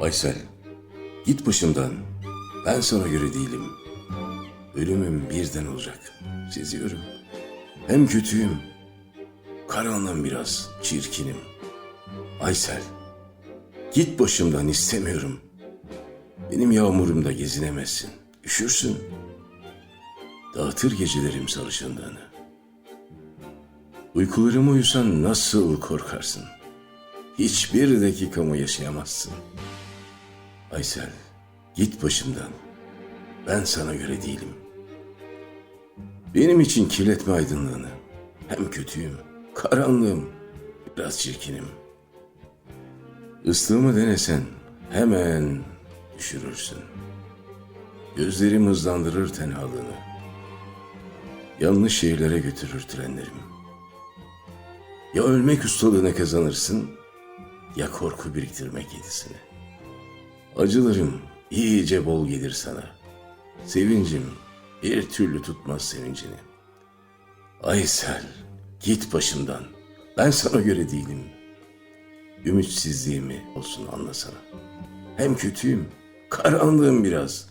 Aysel, git başımdan. Ben sana göre değilim. Ölümüm birden olacak. Seziyorum. Hem kötüyüm. Karanlığım biraz, çirkinim. Aysel, git başımdan istemiyorum. Benim yağmurumda gezinemezsin. Üşürsün. Dağıtır gecelerim sarışınlığını. Uykularımı uyusan nasıl korkarsın? Hiçbir dakikamı yaşayamazsın. Aysel, git başımdan. Ben sana göre değilim. Benim için kirletme aydınlığını. Hem kötüyüm, karanlığım, biraz çirkinim. Islığımı denesen hemen düşürürsün. Gözlerim hızlandırır tenhalığını. Yanlış şehirlere götürür trenlerim. Ya ölmek ustalığına kazanırsın, ya korku biriktirmek yedisini. Acılarım iyice bol gelir sana. Sevincim bir türlü tutmaz sevincini. Aysel, git başımdan. Ben sana göre değilim. Ümitsizliğimi olsun anlasana. Hem kötüyüm, karanlığım biraz,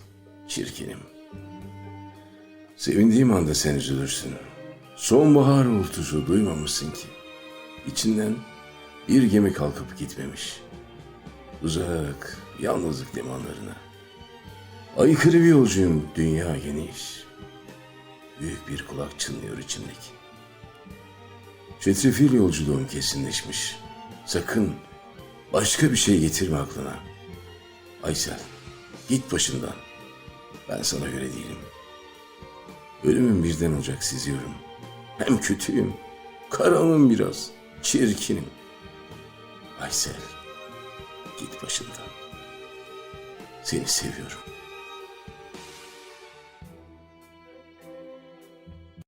çirkinim. Sevindiğim anda sen üzülürsün. Sonbahar uğultusu duymamışsın ki. İçinden bir gemi kalkıp gitmemiş. Uzak, yalnızlık limanlarına. Aykırı bir yolcuyum, dünya geniş. Büyük bir kulak çınlıyor içimdeki. Çetrefil yolculuğum kesinleşmiş. Sakın başka bir şey getirme aklına. Aysel, git başımdan. Ben sana göre değilim. Ölümüm birden olacak seziyorum. Hem kötüyüm, karanım biraz, çirkinim. Aysel, git başımdan. Seni seviyorum.